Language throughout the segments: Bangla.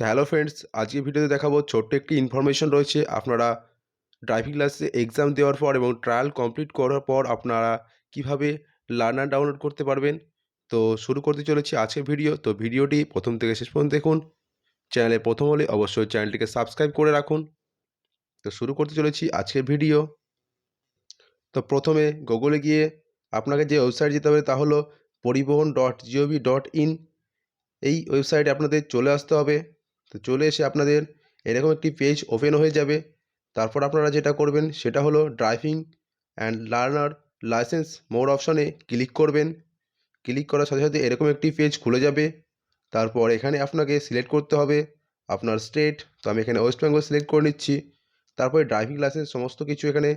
তো হ্যালো ফ্রেন্ডস আজকে ভিডিওতে দেখাবো ছোট্ট একটি ইনফরমেশন রয়েছে। আপনারা ড্রাইভিং লাইসেন্সে এক্সাম দেওয়ার পর এবং ট্রায়াল কমপ্লিট করার পর আপনারা কীভাবে লার্নার ডাউনলোড করতে পারবেন। তো শুরু করতে চলেছি আজকের ভিডিও তো ভিডিওটি প্রথম থেকে শেষ পর্যন্ত দেখুন। চ্যানেলে প্রথম হলে অবশ্যই চ্যানেলটিকে সাবস্ক্রাইব করে রাখুন। তো শুরু করতে চলেছি আজকের ভিডিও তো প্রথমে গুগলে গিয়ে আপনাকে যে ওয়েবসাইট যেতে হবে তা হলো পরিবহন ডট জিওভি ডট ইন এই ওয়েবসাইটে আপনাদের চলে আসতে হবে। তো চলে এসে আপনাদের এরকম একটি পেজ ওপেন হয়ে যাবে। তারপর আপনারা যেটা করবেন, সেটা হলো driving and learner licence more অপশানে ক্লিক করবেন। ক্লিক করার সাথে সাথে এরকম একটি পেজ খুলে যাবে। তারপর এখানে আপনাকে সিলেক্ট করতে হবে আপনার স্টেট তো আমি এখানে ওয়েস্ট বেঙ্গল সিলেক্ট করে নিচ্ছি। তারপরে ড্রাইভিং লাইসেন্স সমস্ত কিছু এখানে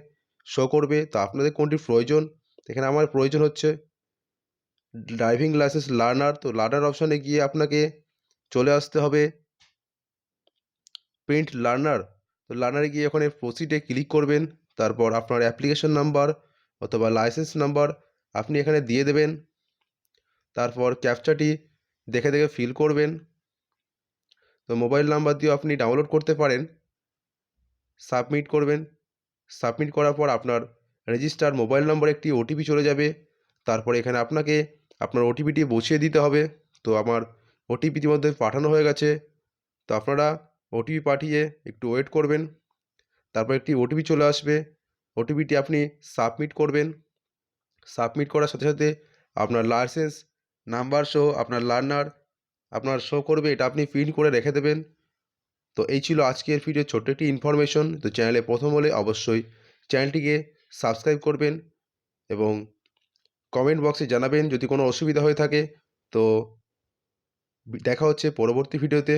শো করবে। তো আপনাদের কোনটি প্রয়োজন? এখানে আমার প্রয়োজন হচ্ছে ড্রাইভিং লাইসেন্স লার্নার তো লার্নার অপশানে গিয়ে আপনাকে চলে আসতে হবে। প্রিন্ট লার্নার তো লার্নারে গিয়ে ওখানে প্রসিডে ক্লিক করবেন, তারপর আপনার অ্যাপ্লিকেশন নাম্বার অথবা লাইসেন্স নাম্বার আপনি এখানে দিয়ে দেবেন, তারপর ক্যাপচাটি দেখে দেখে ফিল করবেন, তো মোবাইল নাম্বার দিয়েও আপনি ডাউনলোড করতে পারেন সাবমিট করবেন সাবমিট করার পর আপনার রেজিস্টার মোবাইল নম্বরে একটি ওটিপি চলে যাবে, তারপরে এখানে আপনাকে আপনার ওটিপিটি বসিয়ে দিতে হবে, তো আমার ওটিপি ইতিমধ্যে পাঠানো হয়ে গেছে, তো আপনারা ওটিপি পাঠিয়ে একটু ওয়েট করবেন। তারপর একটি ওটিপি চলে আসবে। ওটিপিটি আপনি সাবমিট করবেন। সাবমিট করার সাথে সাথে আপনার লাইসেন্স নাম্বার সহ আপনার লার্নার আপনার শো করবে, এটা আপনি প্রিন্ট করে রেখে দেবেন। তো এই ছিল আজকের ভিডিও ছোট্ট একটি ইনফরমেশন তো চ্যানেলে প্রথম হলে অবশ্যই চ্যানেলটিকে সাবস্ক্রাইব করবেন এবং কমেন্ট বক্সে জানাবেন যদি কোনো অসুবিধা হয়ে থাকে। তো দেখা হচ্ছে পরবর্তী ভিডিওতে